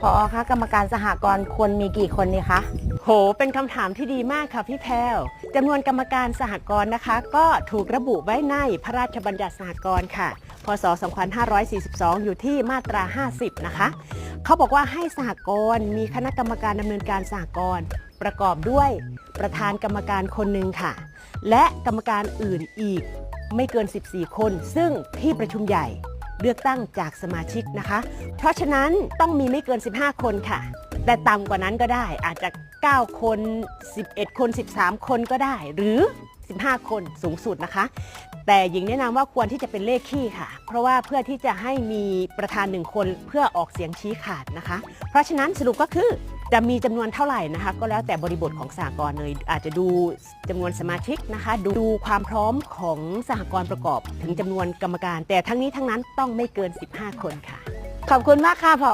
พอคะกรรมการสหกรณ์ควรมีกี่คนดีคะ โห เป็นคำถามที่ดีมากค่ะพี่แพรวจำนวนกรรมการสหกรณ์นะคะ ก็ถูกระบุไว้ในพระราชบัญญัติสหกรณ์ค่ะ พศ 2542 อยู่ที่มาตรา 50 นะคะ เขาบอกว่าให้สหกรณ์มีคณะกรรมการดำเนินการสหกรณ์ประกอบด้วยประธานกรรมการคนหนึ่งค่ะ และกรรมการอื่นอีกไม่เกิน 14 คน ซึ่งที่ประชุมใหญ่ เลือกตั้งจากสมาชิกนะคะ เพราะฉะนั้นต้องมีไม่เกิน 15 คนค่ะ แต่ต่ำกว่านั้นก็ได้อาจจะ 9 คน 11 คน 13 คนก็ได้ หรือ 15 คนสูงสุดนะคะ แต่หญิงแนะนำว่าควรที่จะเป็นเลขขี้ค่ะ เพราะว่าเพื่อที่จะให้มีประธานหนึ่งคนเพื่อออกเสียงชี้ขาดนะคะ เพราะฉะนั้นสรุปก็คือ จะมีจำนวนเท่าไหร่นะคะ ก็แล้วแต่บริบทของสหกรณ์เลยอาจจะดูจำนวนสมาชิกนะคะดูดูความพร้อมของสหกรณ์ประกอบ ถึงจำนวนกรรมการ แต่ทั้งนี้ทั้งนั้นต้องไม่เกิน 15 คนค่ะ ขอบคุณมากค่ะพอ